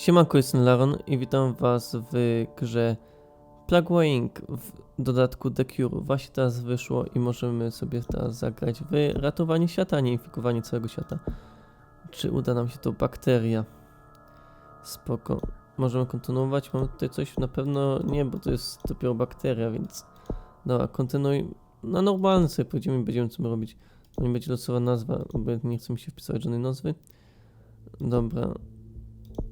Siemanko, jestem Laron i witam was w grze Plague Inc. w dodatku The Cure. Właśnie teraz wyszło i możemy sobie teraz zagrać w ratowanie świata, nie infikowanie całego świata. Czy uda nam się to bakteria? Spoko. Możemy kontynuować. Mamy tutaj coś? Na pewno nie, bo to jest dopiero bakteria, więc... Dobra, kontynuuj. Na normalny sobie pójdziemy i będziemy co robić. To nie będzie losowa nazwa, bo nie chcę mi się wpisywać żadnej nazwy. Dobra,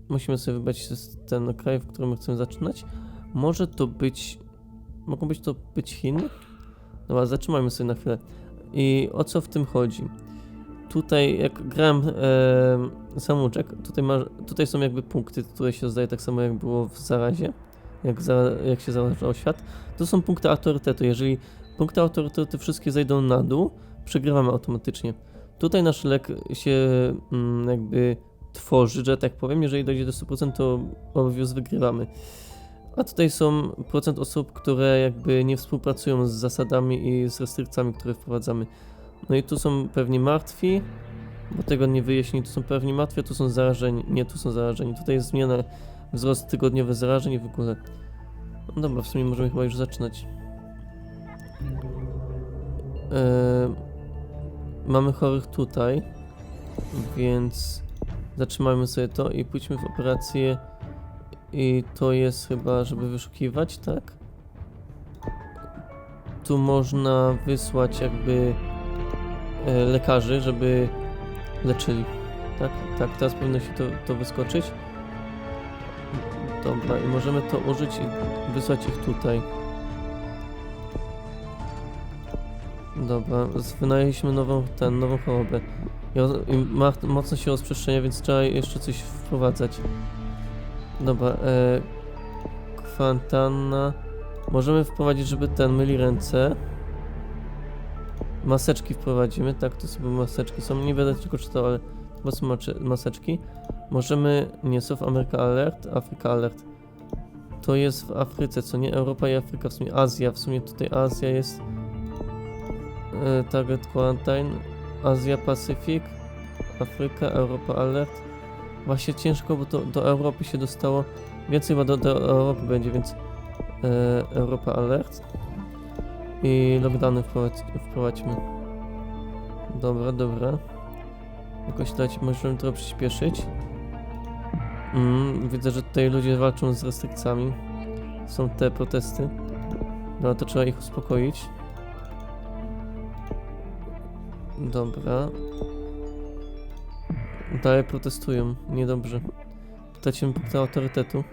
musimy sobie wybrać ten kraj, w którym chcemy zaczynać. Może to być. Mogą być to być Chiny? Dobra, zatrzymajmy sobie na chwilę. I o co w tym chodzi? Tutaj, jak grałem e, samouczek, tutaj, ma, tutaj są jakby punkty, które się zdaje tak samo jak było w zarazie, jak, za, jak się zarażał świat. To są punkty autorytetu. Jeżeli punkty autorytetu wszystkie zejdą na dół, przegrywamy automatycznie. Tutaj nasz lek się mm, jakby tworzy, że tak powiem, jeżeli dojdzie do 100%, to obvious wygrywamy. A tutaj są procent osób, które jakby nie współpracują z zasadami i z restrykcjami, które wprowadzamy. No i tu są pewnie martwi, bo tego nie wyjaśni, tu są pewnie martwi, tu są zarażeni, nie, tu są zarażeni. Tutaj jest zmiana, wzrost tygodniowy zarażeń i w ogóle. No dobra, w sumie możemy chyba już zaczynać. Eee, mamy chorych tutaj, więc Zatrzymajmy sobie to i pójdźmy w operację. I to jest chyba, żeby wyszukiwać, tak? Tu można wysłać jakby e, lekarzy, żeby leczyli. Tak, tak, teraz powinno się to, to wyskoczyć. Dobra, i możemy to użyć i wysłać ich tutaj. Dobra, wynaleźliśmy nową, ten, nową chorobę. I, o- i ma, mocno się rozprzestrzenia, więc trzeba jeszcze coś wprowadzać. Dobra, e. Możemy wprowadzić, żeby ten myli ręce. Maseczki wprowadzimy, tak, to sobie maseczki są. Nie będę tylko czytał, ale chyba są maseczki. Możemy, nie, są w Ameryka Alert, Afryka Alert. To jest w Afryce, co nie? Europa i Afryka, w sumie Azja, w sumie tutaj Azja jest. E, target Quarantine. Azja Pacyfik, Afryka, Europa Alert. Właśnie ciężko, bo to do Europy się dostało. Więcej chyba do, do Europy będzie, więc e, Europa Alert. I lockdowny wprowadź, wprowadźmy. Dobra, dobra. Jakoś dać, możemy trochę przyspieszyć. Mm, widzę, że tutaj ludzie walczą z restrykcjami. Są te protesty. No to trzeba ich uspokoić. Dobra. Dalej protestują. Niedobrze. Tracimy punkty autorytetu.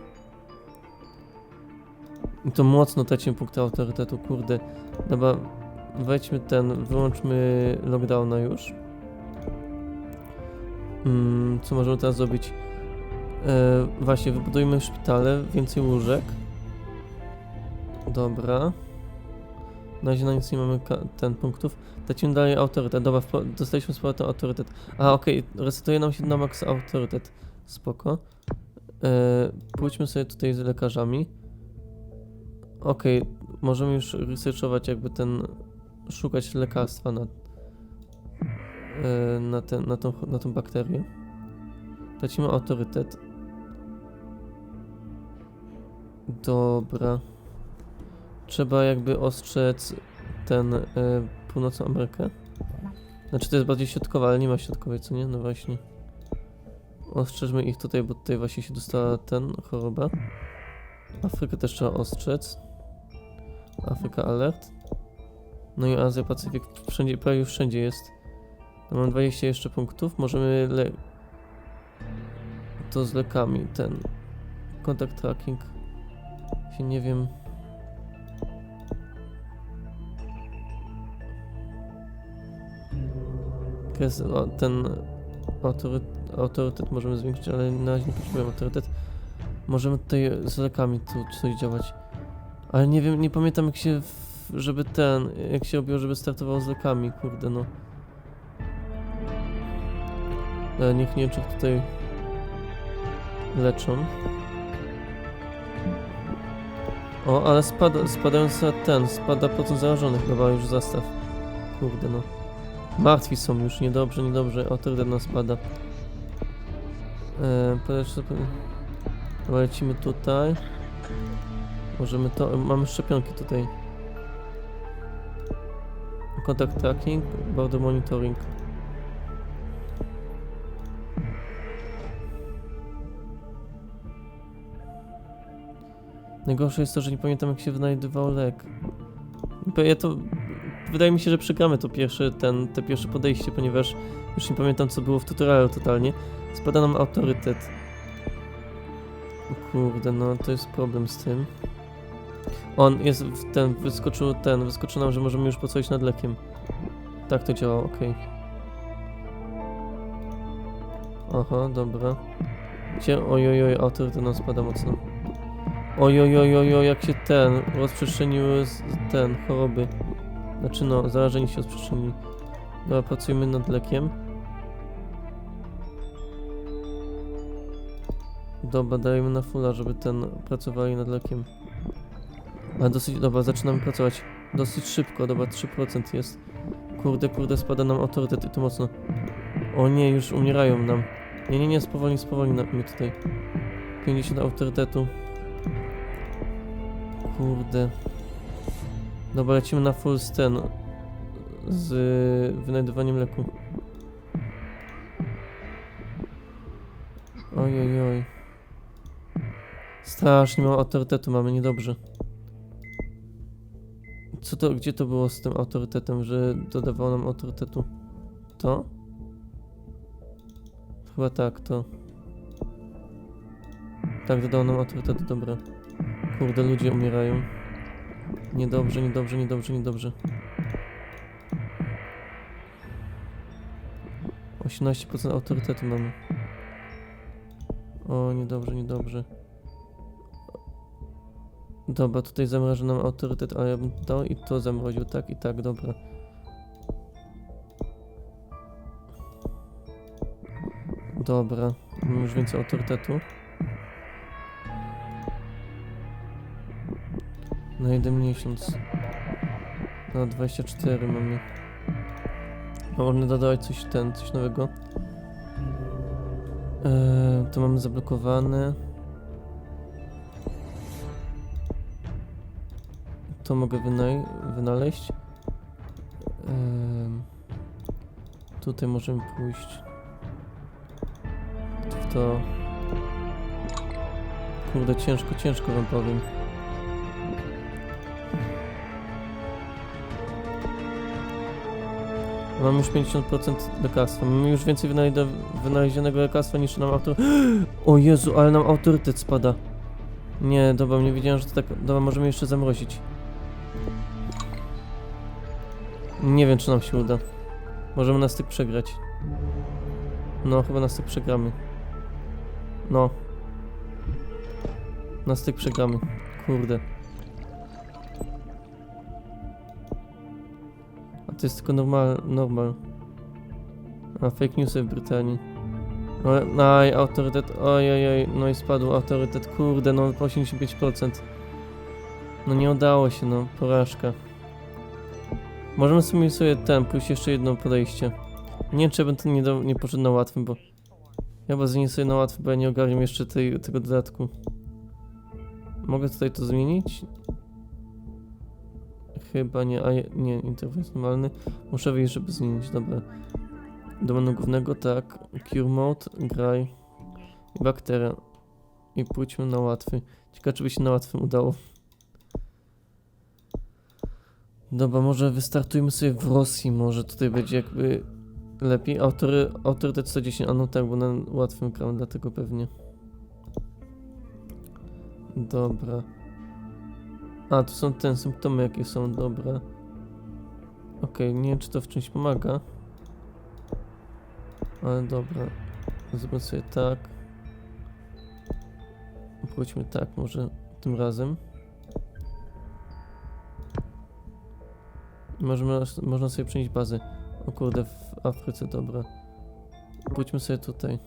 I to mocno tracimy punkty autorytetu, kurde. Dobra, wejdźmy ten, wyłączmy lockdowna już. Mm, co możemy teraz zrobić? E, właśnie, wybudujmy szpitale, więcej łóżek. Dobra. Na razie na nic nie mamy ten punktów. Dajcie dalej autorytet. Dobra, dostaliśmy z powrotem autorytet. A, okej, resetuje nam się na max autorytet. Spoko. E, pójdźmy sobie tutaj z lekarzami. Okej, możemy już researchować jakby ten... Szukać lekarstwa na... E, na, ten, na, tą, na tą bakterię. Tracimy autorytet. Dobra. Trzeba jakby ostrzec ten e, północną Amerykę. Znaczy to jest bardziej środkowa, ale nie ma środkowej, co nie? No właśnie. Ostrzeżmy ich tutaj, bo tutaj właśnie się dostała ten choroba. Afrykę też trzeba ostrzec. Afryka alert. No i Azja, Pacyfik wszędzie, prawie już wszędzie jest. No mam 20 jeszcze punktów. Możemy le... To z lekami, ten... Kontakt tracking. Się nie wiem... Jest, o, ten autorytet, autorytet możemy zwiększyć, ale na razie nie potrzebujemy autorytet. Możemy tutaj z lekami tu coś działać. Ale nie wiem, nie pamiętam jak się, żeby ten, jak się robiło, żeby startował z lekami, kurde no. Ale niech Niemczech tutaj leczą. O, ale spada, spadająca ten, spada procent zarażonych, chyba już zastaw. Kurde no. Martwi są już, niedobrze, niedobrze, autorytet nas spada. Eee, lecimy tutaj. Możemy to... Mamy szczepionki tutaj. Kontakt tracking, border monitoring. Najgorsze jest to, że nie pamiętam jak się wynajdywał lek. Ja to... Wydaje mi się, że przegramy to pierwsze, ten, te pierwsze podejście, ponieważ już nie pamiętam co było w tutorialu totalnie. Spada nam autorytet. Kurde, no to jest problem z tym. On jest w ten, wyskoczył ten, wyskoczył nam, że możemy już pracować nad lekiem. Tak to działa, okej. Aha, dobra. Gdzie? Ojojoj, autorytet nam spada mocno. Ojojojojoj, jak się ten, rozprzestrzeniły ten, choroby. Znaczy no, zarażeni się rozprzestrzenili. Dobra, pracujemy nad lekiem. Dobra, dajemy na fulla, żeby ten, pracowali nad lekiem. Ale dosyć, dobra, zaczynamy pracować. Dosyć szybko, dobra, 3% jest. Kurde, kurde, spada nam autorytet i to mocno. O nie, już umierają nam. Nie, nie, nie, spowolni, spowolni na mnie tutaj. 50 autorytetu. Kurde. Dobra, lecimy na full sten. Z wynajdywaniem leku. Ojej, oj. Strasznie mało autorytetu mamy, niedobrze. Co to, gdzie to było z tym autorytetem, że dodawało nam autorytetu? To? Chyba tak, to. Tak, dodało nam autorytetu, dobra. Kurde, ludzie umierają. Niedobrze, niedobrze, niedobrze, niedobrze. 18% autorytetu mamy. O, niedobrze, niedobrze. Dobra, tutaj zamraża nam autorytet, ale ja bym to i to zamroził, tak i tak, dobra. Dobra, mamy już więcej autorytetu. Na jeden miesiąc. Na 24 mamy. Można dodawać coś ten, coś nowego. Eee, to mamy zablokowane. To mogę wynaleźć. Em, tutaj możemy pójść. W to. Kurde, ciężko, ciężko wam powiem. Mamy już 50% lekarstwa. Mamy już więcej wynalezionego lekarstwa niż nam autor... O Jezu, ale nam autorytet spada. Nie, dobra, nie wiedziałem, że to tak... Dobra, możemy jeszcze zamrozić. Nie wiem, czy nam się uda. Możemy na styk przegrać. No, chyba na styk przegramy. No. Na styk przegramy. Kurde. To jest tylko normal, normal. A fake newsy w Brytanii. No, aj, autorytet, oj, oj, oj, no i spadł autorytet, kurde, no 85%. No nie udało się, no, porażka. Możemy sobie sobie ten, pójść jeszcze jedno podejście. Nie wiem, czy ja bym nie, do, nie poszedł na łatwym, bo... Ja chyba zmienię sobie na łatwy, bo ja nie ogarniam jeszcze tej, tego dodatku. Mogę tutaj to zmienić? Chyba nie, a nie, interfejs normalny. Muszę wyjść, żeby zmienić, dobra. Do menu głównego, tak. Cure mode, graj. Bakteria. I pójdźmy na łatwy. Ciekawe, czy by się na łatwym udało. Dobra, może wystartujmy sobie w Rosji, może tutaj będzie jakby lepiej. Autory, autorytet 110, a no tak, bo na łatwym gram, dlatego pewnie. Dobra. A, tu są te symptomy, jakie są, dobra. Okej, nie wiem, czy to w czymś pomaga. Ale dobra. Zróbmy sobie tak. Pójdźmy tak, może tym razem. Możemy, można sobie przenieść bazę. O kurde, w Afryce, dobra. Pójdźmy sobie tutaj.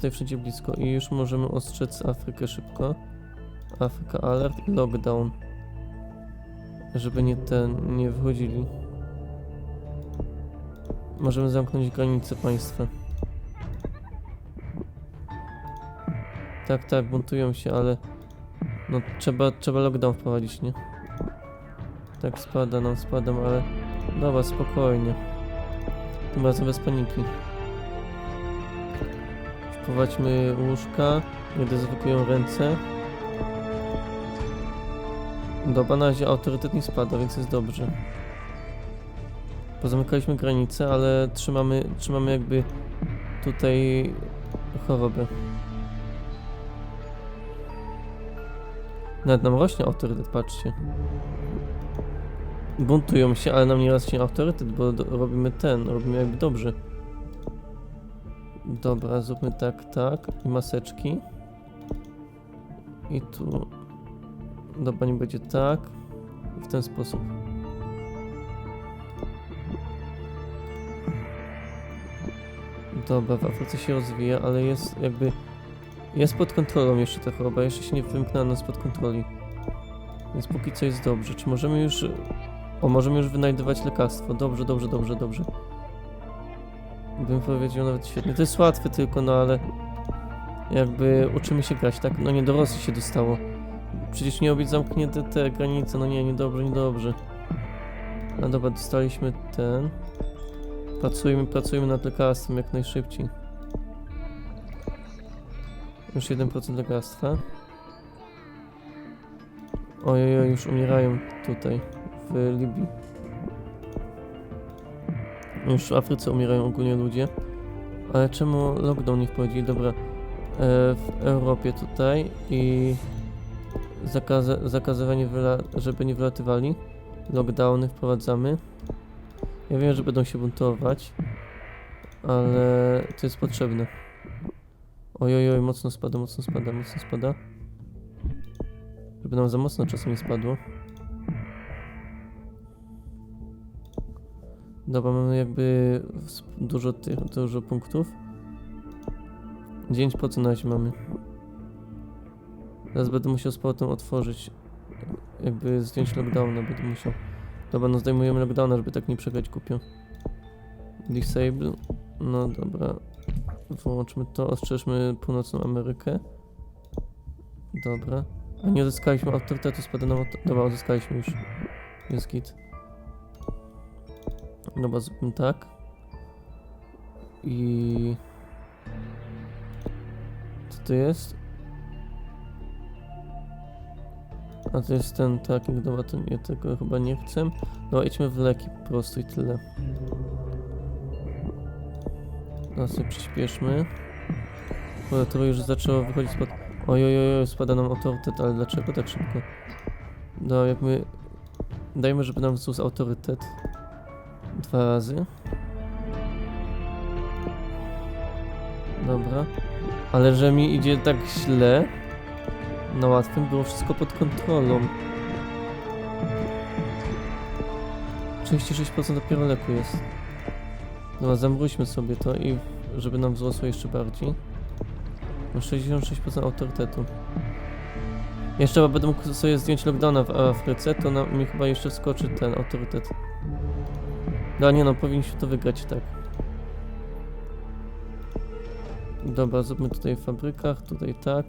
Tutaj wszędzie blisko i już możemy ostrzec Afrykę szybko. Afryka alert i lockdown. Żeby nie ten, nie wychodzili. Możemy zamknąć granice państwa. Tak, tak, buntują się, ale no trzeba, trzeba lockdown wprowadzić, nie? Tak spada nam, spadam, ale dobra, spokojnie. Tym razem bez paniki. Wprowadźmy łóżka, nie dezynfekują ręce. Dobra, na razie autorytet nie spada, więc jest dobrze. Pozamykaliśmy granice, ale trzymamy, trzymamy jakby tutaj chorobę. Nawet nam rośnie autorytet, patrzcie. Buntują się, ale nam nie rośnie autorytet, bo robimy ten, robimy jakby dobrze. Dobra, zróbmy tak, tak. I maseczki. I tu... Dobra, nie będzie tak. W ten sposób. Dobra, w Afryce się rozwija, ale jest jakby... Jest pod kontrolą jeszcze ta choroba, jeszcze się nie wymknęła nas spod kontroli. Więc póki co jest dobrze. Czy możemy już... O, możemy już wynajdywać lekarstwo. Dobrze, dobrze, dobrze, dobrze. Bym powiedział nawet świetnie. To jest łatwe tylko, no ale... Jakby uczymy się grać, tak? No nie do Rosji się dostało. Przecież miały być zamknięte te granice, no nie, niedobrze, niedobrze. No dobra, dostaliśmy ten. Pracujemy, pracujemy nad lekarstwem jak najszybciej. Już 1% lekarstwa. Ojej, już umierają tutaj, w Libii. Już w Afryce umierają ogólnie ludzie. Ale czemu lockdown nie wprowadzi? Dobra, e, w Europie tutaj i zakaza zakazywanie, żeby nie wylatywali. Lockdowny wprowadzamy. Ja wiem, że będą się buntować, ale to jest potrzebne. Ojojoj, mocno spada, mocno spada, mocno spada. Żeby nam za mocno czasem nie spadło. Dobra, mamy jakby dużo tych, dużo punktów. 9% na razie mamy. Teraz będę musiał z powrotem otworzyć, jakby zdjąć lockdowna, będę musiał. Dobra, no zdejmujemy lockdowna, żeby tak nie przegrać kupią. Disable. No dobra. Wyłączmy to, ostrzeżmy północną Amerykę. Dobra. A nie uzyskaliśmy autorytetu, spada nam. Dobra, uzyskaliśmy już. Jest git. Dobra, zróbmy tak. I... Co to jest? A to jest ten taki, dobra, to nie, tego chyba nie chcę. No idźmy w leki po prostu i tyle. No sobie przyspieszmy. Kurde, to już zaczęło wychodzić spod... Spada nam autorytet, ale dlaczego tak szybko? No, jak my... Dajmy, żeby nam wzrósł autorytet. Razy. Dobra. Ale że mi idzie tak źle... Na łatwym było wszystko pod kontrolą. 36% dopiero leku jest. Dobra, zamróźmy sobie to i żeby nam wzrosło jeszcze bardziej. No 66% autorytetu. Jeszcze będę mógł sobie zdjąć lockdowna w Afryce, to na, mi chyba jeszcze wskoczy ten autorytet. No nie no, powinniśmy to wygrać tak. Dobra, zróbmy tutaj w fabrykach, tutaj tak.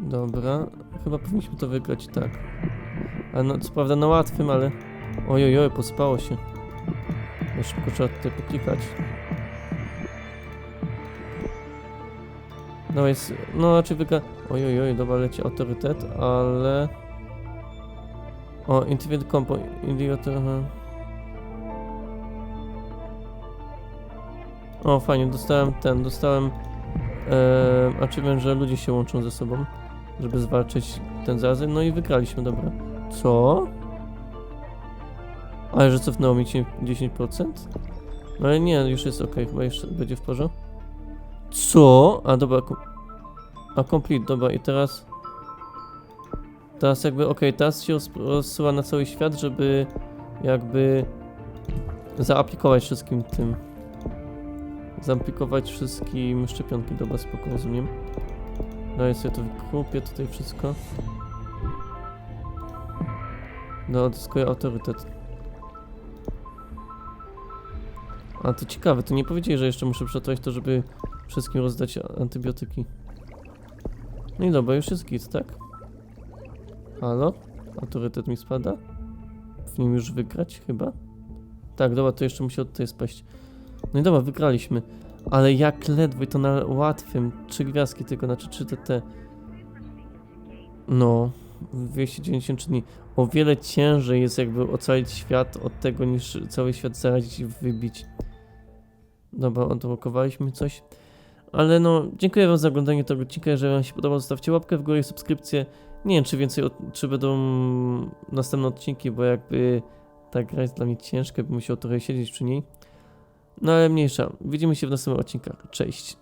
Dobra, chyba powinniśmy to wygrać tak. Ale no, co prawda na łatwym, ale... Ojojoj, pospało się. No szybko trzeba tutaj poklikać. No jest, no raczej wygra... Ojojoj, dobra, leci autorytet, ale... O, Intimate Compo, Idiot... aha. O, fajnie, dostałem ten, dostałem... E, achievement, że ludzie się łączą ze sobą, żeby zwalczyć ten zarazem, no i wygraliśmy, dobra. Co? Ale że cofnęło mi ci 10%? No ale nie, już jest ok, chyba jeszcze będzie w porządku. Co? A dobra, a complete, dobra i teraz... Teraz jakby, ok, teraz się roz- rozsyła na cały świat, żeby jakby zaaplikować wszystkim tym. Zaaplikować wszystkim szczepionki, dobra, spoko, rozumiem. Daję sobie to w grupie, tutaj wszystko. No, odzyskuję autorytet. A to ciekawe, to nie powiedzieli, że jeszcze muszę przetrwać to, żeby wszystkim rozdać antybiotyki. No i dobra, już jest git, tak? Halo? Autorytet mi spada? W nim już wygrać chyba? Tak, dobra, to jeszcze musi od tej spaść. No i dobra, wygraliśmy. Ale jak ledwo i to na łatwym. Trzy gwiazdki tylko, znaczy 3 TT. No, 293 dni. O wiele ciężej jest jakby ocalić świat od tego, niż cały świat zarazić i wybić. Dobra, odblokowaliśmy coś. Ale no, dziękuję wam za oglądanie tego odcinka. Jeżeli wam się podobało, zostawcie łapkę w górę i subskrypcję. Nie wiem, czy więcej, czy będą następne odcinki, bo jakby ta gra jest dla mnie ciężka, bym musiał trochę siedzieć przy niej. No ale mniejsza. Widzimy się w następnych odcinkach. Cześć.